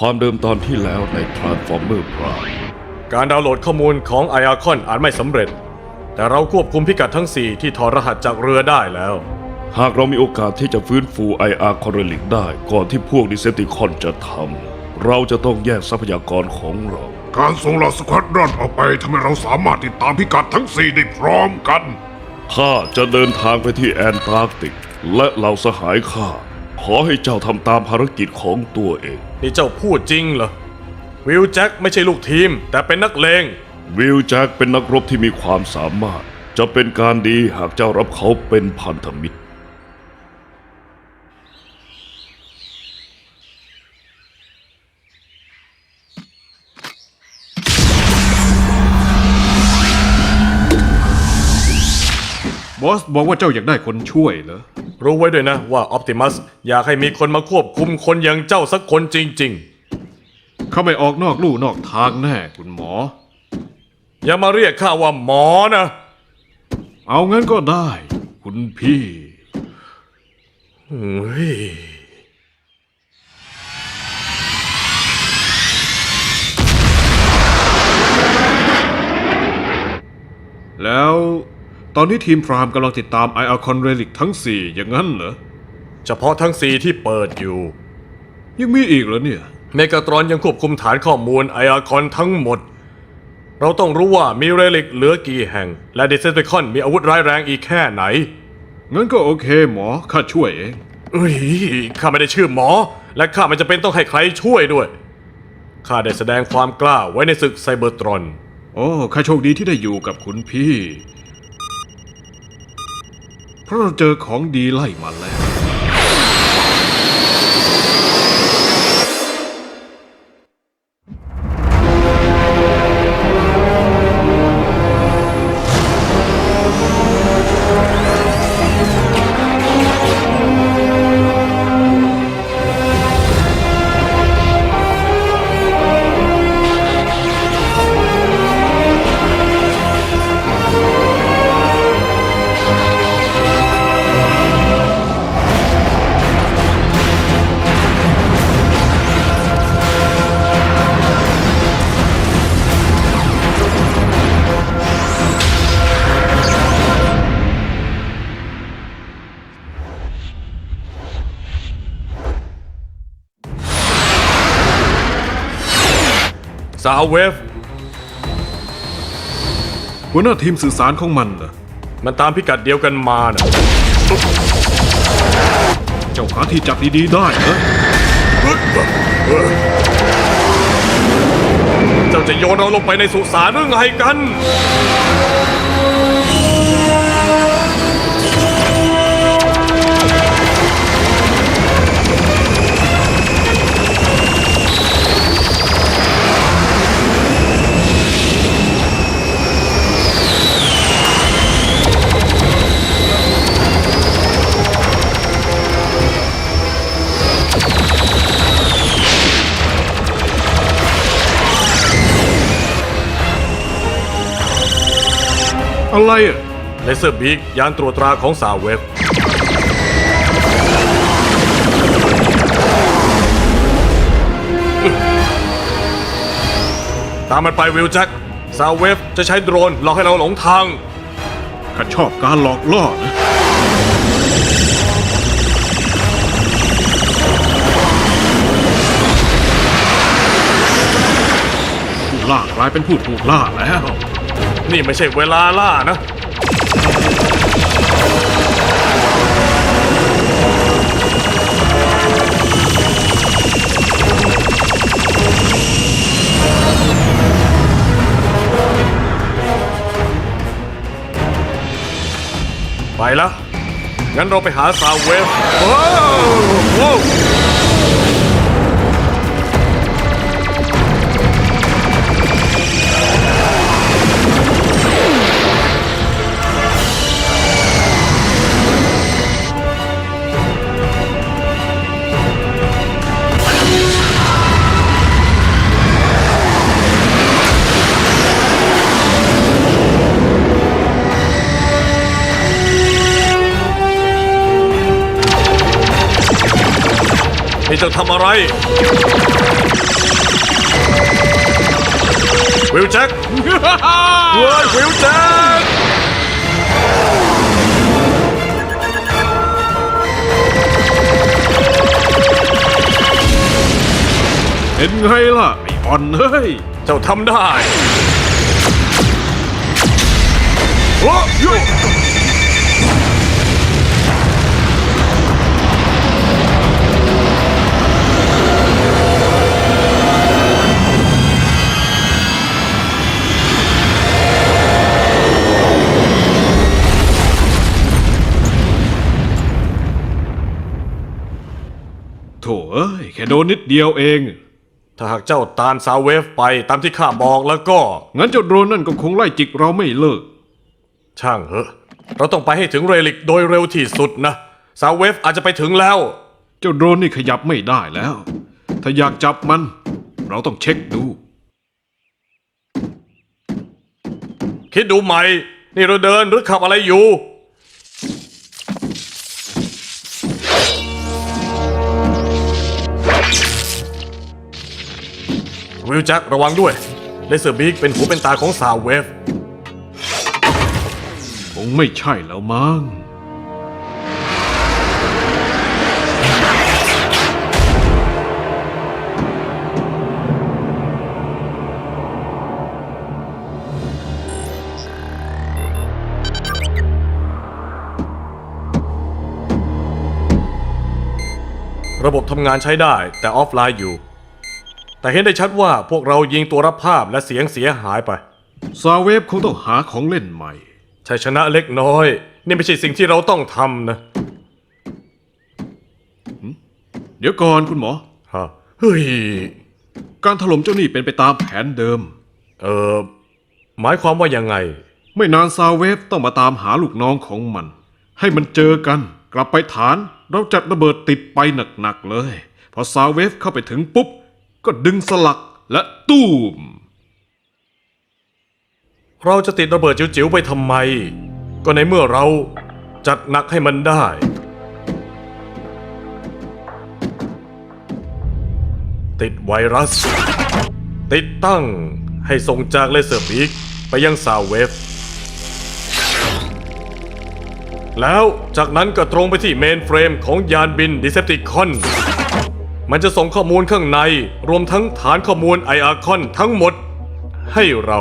ความเดิมตอนที่แล้วใน Transformer Prime การดาวน์โหลดข้อมูลของไออาคอนอาจไม่สำเร็จ แต่เราควบคุมพิกัดทั้ง 4 ที่ถอดรหัสจากเรือได้แล้ว หากเรามีโอกาสที่จะฟื้นฟู IR c o r e l i c ได้ก่อนที่พวกดิเซปติคอนจะทำเราจะต้องแยกทรัพยากรของเรา การส่งเหล่าสควอดรอนออกไปทำให้เราสามารถติดตามพิกัดทั้งสี่ได้พร้อมกัน ข้าจะเดินทางไปที่แอนตาร์กติก และเหล่าสหายข้า ขอให้เจ้าทำตามภารกิจของตัวเอง นี่เจ้าพูดจริงเหรอ วิลแจ็คไม่ใช่ลูกทีม แต่เป็นนักเลง วิลแจ็คเป็นนักรบที่มีความสามารถ จะเป็นการดีหากเจ้ารับเขาเป็นพันธมิตร อสบอกว่าเจ้าอยากได้คนช่วยเหรอ รู้ไว้ด้วยนะว่าออ t ติมัสอยากให้มีคนมาควบคุมคนอย่างเจ้าสักคนจริง เขาไม่ออกนอกลู่นอกทางแน่คุณหมอ ๆ อย่ามาเรียกข้าว่าหมอนะ เอางั้นก็ได้ คุณพี่ เฮ้ย แล้ว ตอนนี้ทีมพรามกำลังติดตามไออาคอนเรลิกทั้ง4อย่างนั้นเหรอ เฉพาะทั้งสีที่เปิดอยู่ ยังมีอีกเหรอเนี่ย เมกาตรอนยังควบคุมฐานข้อมูลไออาคอนทั้งหมด เราต้องรู้ว่ามีเรลิกเหลือกี่แห่ง และดิเซปติคอนมีอาวุธร้ายแรงอีกแค่ไหนงั้นก็โอเคหมอข้าช่วยเองเอ้ยข้าไม่ได้ชื่อหมอ และข้าไม่จำเป็นต้องให้ใครช่วยด้วยข้าได้แสดงความกล้าไว้ในศึกไซเบอร์ตรอน โอ้ข้าโชคดีที่ได้อยู่กับคุณพี่ เพราะเราเจอของดีไล่มาแล้ว ซาวเวฟหัวหน้าทีมสื่อสารของมันนะมันตามพิกัดเดียวกันมานะเจ้าหาที่จับดีๆได้เหรอเจ้าจะโยนเราลงไปในสุสานหรือไงกัน อะไรอะเลเซอร์บีกยานตรวจตราของสาวเวฟตามมันไปวิลแจ็คสาวเวฟจะใช้โดรนหลอกให้เราหลงทางข้าชอบการหลอกล่อนะล่ากลายเป็นผู้ถูกล่าแล้ว นี่ไม่ใช่เวลาล่านะ ไปละงั้นเราไปหาสาวเวฟว้าวว้าว จะทำอะไร วิลแจ็คเว้ยวิลแจ็คเห็นไงล่ะไม่อ่อนเฮ้ย เจ้าทำได้โอ้ย โดนนิดเดียวเอง ถ้าหากเจ้าตามซาวเวฟไปตามที่ข้าบอกแล้วก็ งั้นเจ้าโดรนนั่นก็คงไล่จิกเราไม่เลิก ช่างเหอะ เราต้องไปให้ถึงเรลิกโดยเร็วที่สุดนะ ซาวเวฟอาจจะไปถึงแล้ว เจ้าโดรนนี่ขยับไม่ได้แล้ว ถ้าอยากจับมัน เราต้องเช็คดู คิดดูใหม่ นี่เราเดินหรือขับอะไรอยู่ วิลแจ็คระวังด้วยเลเซอร์บิ๊กเป็นหูเป็นตาของซาวเวฟ คงไม่ใช่แล้วมั้ง ระบบทำงานใช้ได้แต่ออฟไลน์อยู่ แต่เห็นได้ชัดว่าพวกเรายิงตัวรับภาพและเสียงเสียหายไป ซาเวฟคงต้องหาของเล่นใหม่ ชัยชนะเล็กน้อย นี่ไม่ใช่สิ่งที่เราต้องทำนะเดี๋ยวก่อนคุณหมอ ฮะเฮ้ย การถล่มเจ้านี่เป็นไปตามแผนเดิม เออหมายความว่ายังไง ไม่นานซาเวฟต้องมาตามหาลูกน้องของมัน ให้มันเจอกัน กลับไปฐาน เราจัดระเบิดติดไปหนักๆเลย พอซาเวฟเข้าไปถึงปุ๊บ ก็ดึงสลักและตู้ม เราจะติดระเบิดจิ๋วๆไปทำไม ก็ในเมื่อเราจัดหนักให้มันได้ ติดไวรัส ติดตั้งให้ส่งจากเลเซอร์บีกไปยังซาวเวฟ แล้วจากนั้นก็ตรงไปที่เมนเฟรมของยานบินดิเซปติคอน มันจะส่งข้อมูลข้างใน รวมทั้งฐานข้อมูลไออาคอนทั้งหมดให้เรา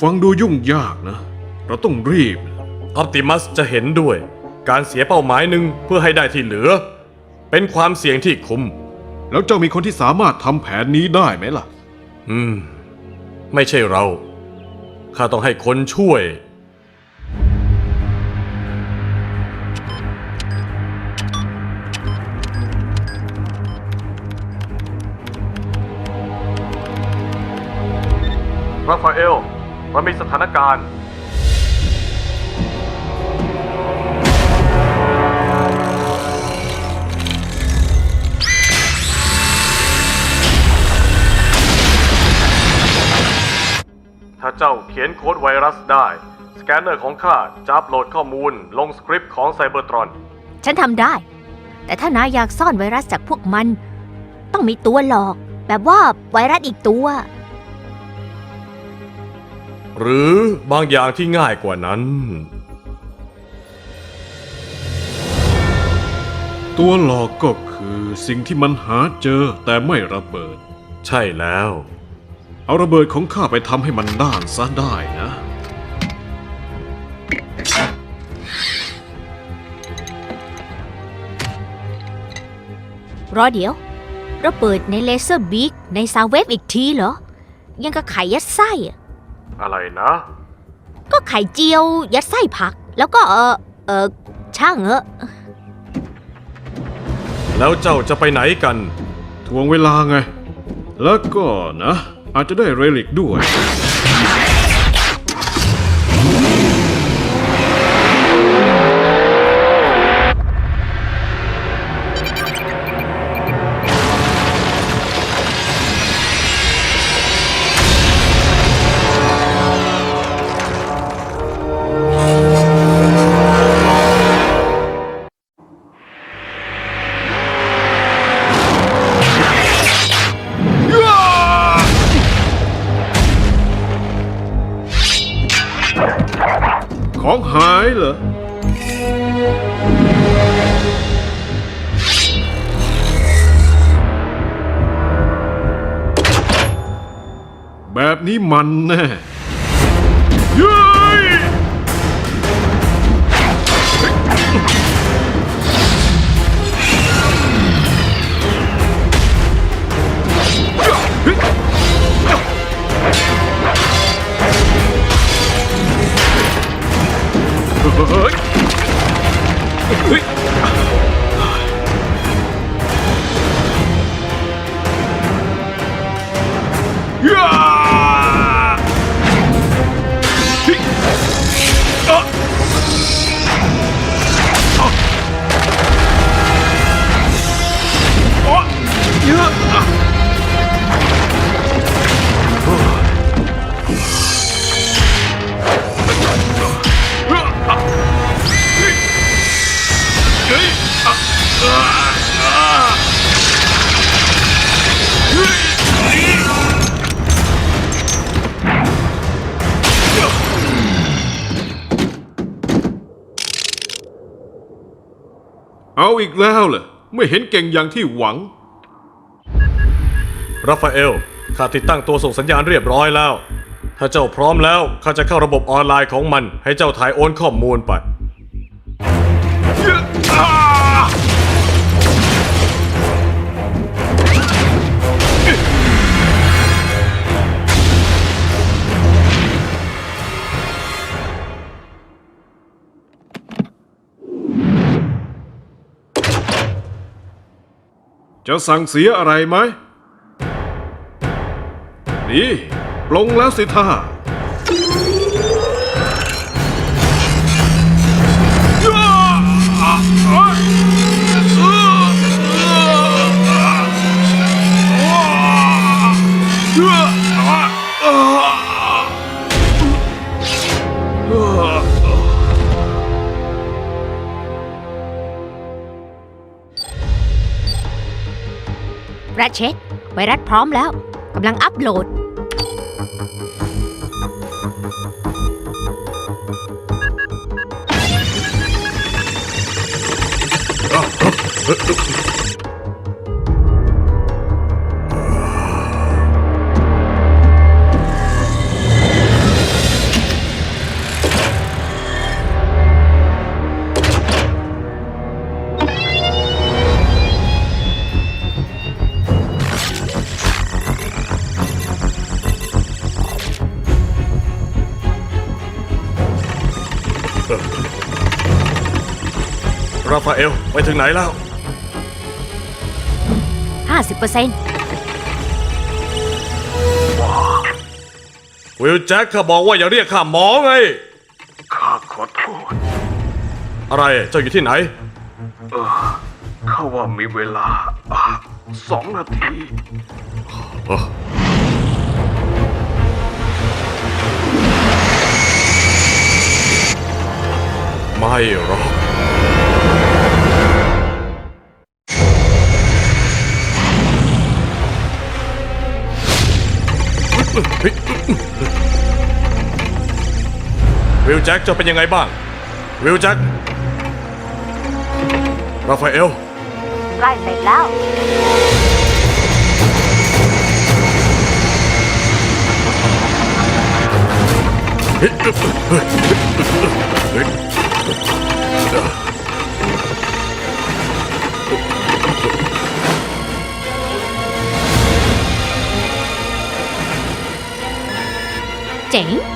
ฟังดูยุ่งยากนะ เราต้องรีบ ออ t ติมัสจะเห็นด้วย การเสียเป้าหมายหนึ่งเพื่อให้ได้ที่เหลือ เป็นความเสี่ยงที่คุ้ม แล้วเจ้ามีคนที่สามารถทำแผนนี้ได้ไหมล่ะ อืม ไม่ใช่เรา ข้าต้องให้คนช่วย ราฟาเอลเรามีสถานการณ์ ถ้าเจ้าเขียนโค้ดไวรัสได้ สแกนเนอร์ของข้าจะอัปโหลดข้อมูลลงสคริปต์ของไซเบอร์ตรอน ฉันทำได้ แต่ถ้านายอยากซ่อนไวรัสจากพวกมัน ต้องมีตัวหลอก แบบว่าไวรัสอีกตัว หรือบางอย่างที่ง่ายกว่านั้น ตัวหลอกก็คือสิ่งที่มันหาเจอแต่ไม่ระเบิด ใช่แล้ว เอาระเบิดของข้าไปทำให้มันด้านซะได้นะ รอเดี๋ยวเราเปิดในเลเซอร์บิ๊กในซาวเวฟอีกทีเหรอ ยังกับไข่ยัดไส้อะ อะไรนะ ก็ไข่เจียว ยัดไส้ผัก แล้วก็เออเออช่างเออะแล้วเจ้าจะไปไหนกัน ทวงเวลาไง แล้วก็นะ อาจจะได้เรลิกด้วย แบบนี้มันแน่ อีกแล้วเหรอไม่เห็นเก่งอย่างที่หวัง ราฟาเอล ข้าติดตั้งตัวส่งสัญญาณเรียบร้อยแล้ว ถ้าเจ้าพร้อมแล้ว ข้าจะเข้าระบบออนไลน์ของมัน ให้เจ้าถ่ายโอนข้อมูลไป จะสั่งเสียอะไรไหมดีปลงแล้วสิท่า เชตไวรัสพร้อมแล้วกำลังอัปโหลด ราฟาเอล ไปถึงไหนแล้ว50%วิลแจ็คข้าบอกว่าอย่าเรียกข้าหมอไง ข้าขอโทษ อะไร เจ้าอยู่ที่ไหนข้าว่ามีเวลาอะสองนาที ไม่หรอก วิลแจ็คเจะเป็นยังไงบ้าง วิลแจ็คราฟาเอลใกล้เสร็จแล้วเจ๋ ง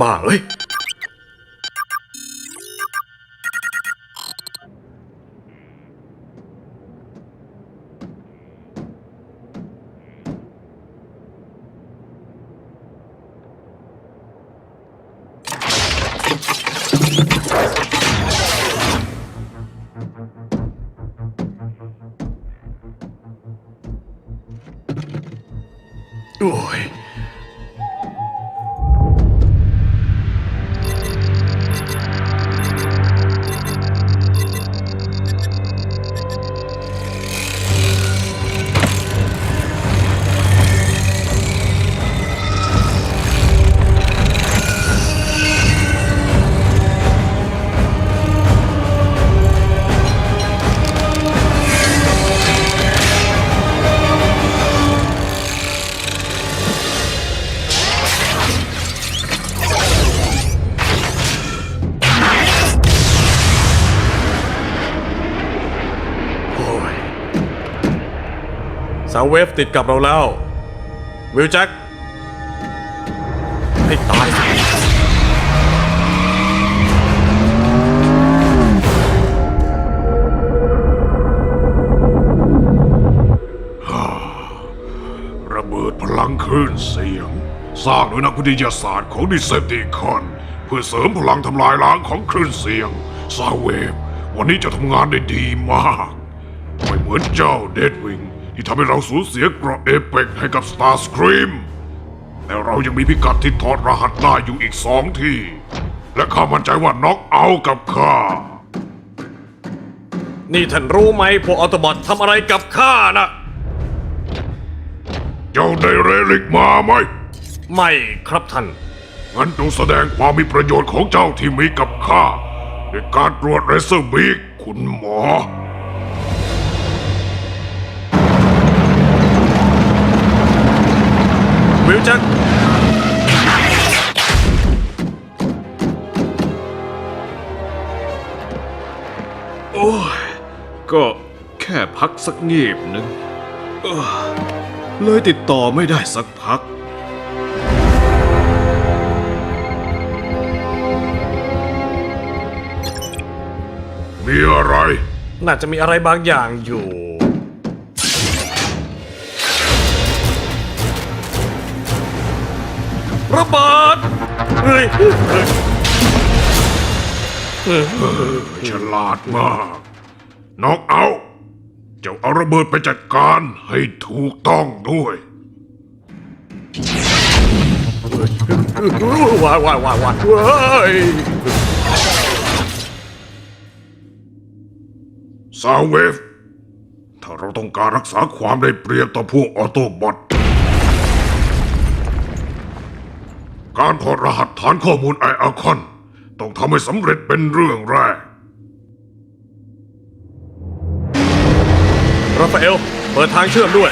บ้าเอ้ย สาวเวฟติดกับเราแล้ว วิลแจ็คให้ตายระเบิดพลังคลื่นเสียง สร้างโดยนักวิทยาศาสตร์ของดิเซปติคอน เพื่อเสริมพลังทำลายล้างของคลื่นเสียงซาเวฟวันนี้จะทำงานได้ดีมาก ไม่เหมือนเจ้าเดดวิง ที่ทำให้เราสูญเสียเกราะเอเปกให้กับสตาร์สครีมแต่เรายังมีพิกัดที่ถอดรหัสได้อยู่อีกสองที่ และข้ามั่นใจว่าน็อกเอาท์กับข้า นี่ท่านรู้ไหมพวกออโตบอททำอะไรกับข้านะเจ้าได้เรลิกมาไหม ไม่ครับท่าน งั้นจงแสดงความมีประโยชน์ของเจ้าที่มีกับข้าด้วยการตรวจเรเซอร์บีกคุณหมอ วิลแจ็คโอ้ยก็แค่พักสักงีบหนึ่งเออเลยติดต่อไม่ได้สักพัก มีอะไร น่าจะมีอะไรบางอย่างอยู่ ระบิดเฮ้ยเฮ้ยฉลาดมากน็อกเอาเจ้าเอาระเบิดไปจัดการให้ถูกต้องด้วยว้ายว้ายว้ายว้ายเฮ้ยซาวเวฟ ถ้าเราต้องการรักษาความได้เปรียบต่อพวกออโตบอท การถอดรหัสฐานข้อมูลไออาคอนต้องทำให้สำเร็จเป็นเรื่องแรก ราฟาเอล เปิดทางเชื่อมด้วย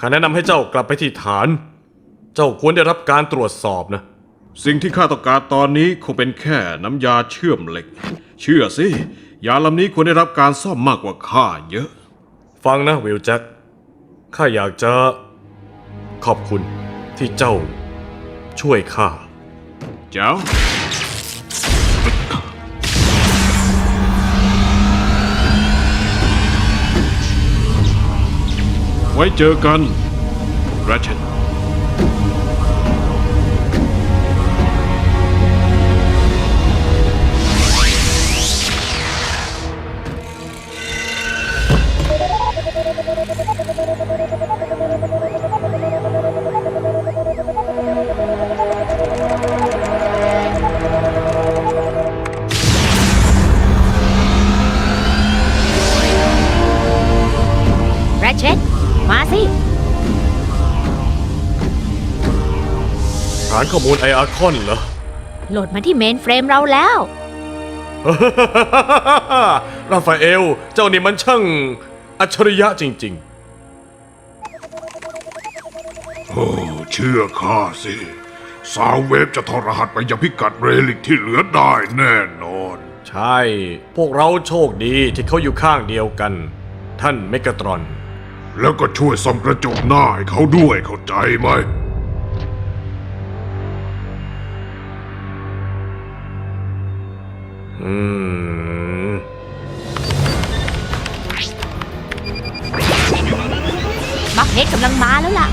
ข้าแนะนำให้เจ้ากลับไปที่ฐาน เจ้าควรได้รับการตรวจสอบนะ สิ่งที่ข้าต้องการตอนนี้คงเป็นแค่น้ำยาเชื่อมเหล็ก เชื่อสิ ยาลำนี้ควรได้รับการซ่อมมากกว่าข้าเยอะ ฟังนะวิลแจ็ค ข้าอยากจะขอบคุณ ที่เจ้าช่วยข้า เจ้า ไว้เจอกันราชน เชตมาสิฐานข้อมูลไออาคอนเหรอ โหลดมาที่เมนเฟรมเราแล้ว ราฟาเอล เจ้านี่มันช่างอัจฉริยะจริง โอ้เชื่อข้าสิ สาวเวฟจะทอดรหัสไปยังพิกัดเรลิกที่เหลือได้แน่นอน ๆ ใช่ พวกเราโชคดีที่เขาอยู่ข้างเดียวกัน ท่านเมกาตรอน แล้วก็ช่วยซ่อมกระจกหน้าให้เขาด้วยเข้าใจไหม อืมบักเฮดกำลังมาแล้วล่ะ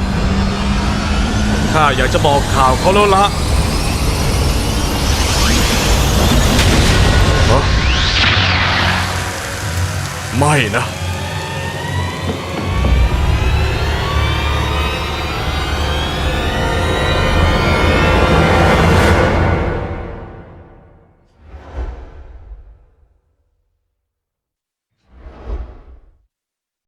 ข้าอยากจะบอกข่าวเขาแล้วละฮะไม่นะ